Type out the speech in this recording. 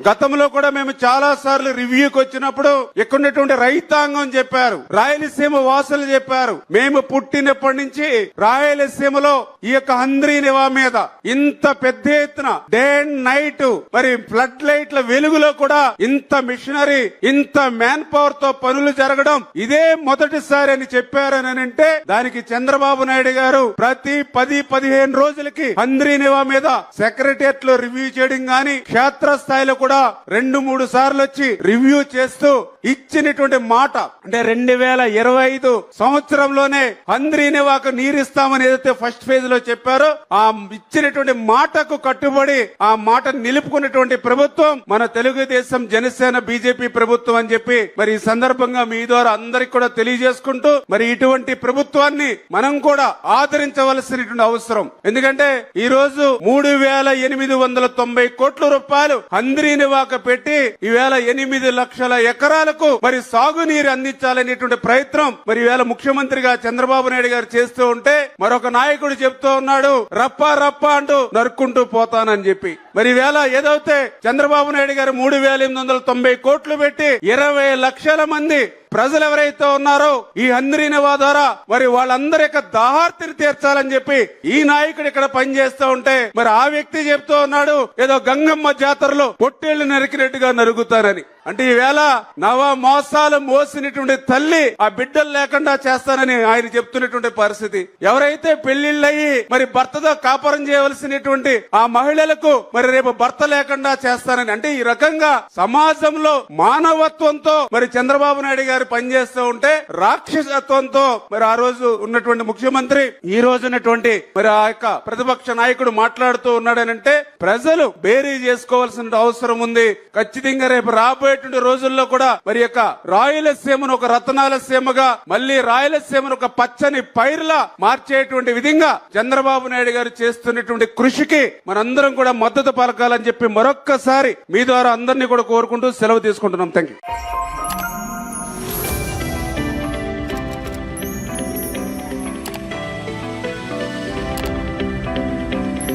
గతంలో కూడా మేము చాలా సార్లు రివ్యూకి వచ్చినప్పుడు ఇక్కడున్నటువంటి రైతాంగం చెప్పారు రాయలసీమ వాసులు చెప్పారు మేము పుట్టినప్పటి నుంచి రాయలసీమలో ఈ యొక్క హంద్రీ నివా మీద ఇంత పెద్ద ఎత్తున డే అండ్ నైట్ మరి ఫ్లడ్ లైట్ల వెలుగులో కూడా ఇంత మిషనరీ ఇంత మ్యాన్ పవర్తో పనులు జరగడం ఇదే మొదటిసారి అని చెప్పారని అంటే దానికి చంద్రబాబు నాయుడు గారు ప్రతి పది పదిహేను రోజులకి హంద్రీ నివా మీద సెక్రటరియట్లో రివ్యూ చేయడం గాని క్షేత్ర స్థాయిలో కూడా రెండు మూడు సార్లు వచ్చి రివ్యూ చేస్తూ ఇచ్చినటువంటి మాట. అంటే రెండు వేల ఇరవై ఐదు సంవత్సరంలోనే హంద్రీ వాకు నీరిస్తామని ఏదైతే ఫస్ట్ ఫేజ్లో చెప్పారో ఆ ఇచ్చినటువంటి మాటకు కట్టుబడి ఆ మాట నిలుపుకున్నటువంటి ప్రభుత్వం మన తెలుగుదేశం జనసేన బీజేపీ ప్రభుత్వం అని చెప్పి మరి ఈ సందర్భంగా మీ ద్వారా అందరికి కూడా తెలియజేసుకుంటూ మరి ఇటువంటి ప్రభుత్వాన్ని మనం కూడా ఆదరించవలసినటువంటి అవసరం. ఎందుకంటే ఈ రోజు మూడు వేల ఎనిమిది వందల తొంభై కోట్ల రూపాయలు హంద్రీ నివాక పెట్టి ఈవేళ ఎనిమిది లక్షల ఎకరాలకు మరి సాగునీరు అందించాలనేటువంటి ప్రయత్నం మరి ఈవేళ ముఖ్యమంత్రిగా చంద్రబాబు నాయుడు గారు చేస్తూ ఉంటే మరొక నాయకుడు చెప్తూ ఉన్నాడు రప్ప రప్ప అంటూ నరుక్కుంటూ పోతానని చెప్పి. మరి ఈవేళ ఏదైతే చంద్రబాబు నాయుడు గారు మూడు వేల ఎనిమిది వందల తొంభై కోట్లు పెట్టి ఇరవై లక్షల మంది ప్రజలు ఎవరైతే ఉన్నారో ఈ హంద్రీనివా ద్వారా మరి వాళ్ళందరి యొక్క దాహార్తిని తీర్చాలని చెప్పి ఈ నాయకుడు ఇక్కడ పనిచేస్తూ ఉంటే మరి ఆ వ్యక్తి చెప్తూ ఉన్నాడు ఏదో గంగమ్మ జాతరలో పొట్టేళ్ళు నరికినట్టుగా నరుగుతానని అంటే ఈవేళ నవ మోసాలు మోసినటువంటి తల్లి ఆ బిడ్డలు లేకుండా చేస్తానని ఆయన చెప్తున్నటువంటి పరిస్థితి. ఎవరైతే పెళ్ళిళ్ళయి మరి భర్తతో కాపురం చేయవలసినటువంటి ఆ మహిళలకు మరి రేపు భర్త లేకుండా చేస్తానని అంటే ఈ రకంగా సమాజంలో మానవత్వంతో మరి చంద్రబాబు నాయుడు గారు పనిచేస్తూ ఉంటే రాక్షసత్వంతో మరి ఆ రోజు ఉన్నటువంటి ముఖ్యమంత్రి ఈ రోజు ఉన్నటువంటి మరి ఆ యొక్క ప్రతిపక్ష నాయకుడు మాట్లాడుతూ ఉన్నాడనంటే ప్రజలు బేరీ చేసుకోవాల్సిన అవసరం ఉంది. ఖచ్చితంగా రేపు రాబోయే రాబోయేటువంటి రోజుల్లో కూడా మరి యొక్క రాయలసీమను ఒక రత్నాలసీమగా మళ్ళీ రాయలసీమను ఒక పచ్చని పైరులా మార్చేటువంటి విధంగా చంద్రబాబు నాయుడు గారు చేస్తున్నటువంటి కృషికి మనందరం కూడా మద్దతు పలకాలని చెప్పి మరొక్కసారి మీ ద్వారా అందరినీ కూడా కోరుకుంటూ సెలవు తీసుకుంటున్నాం. Thank you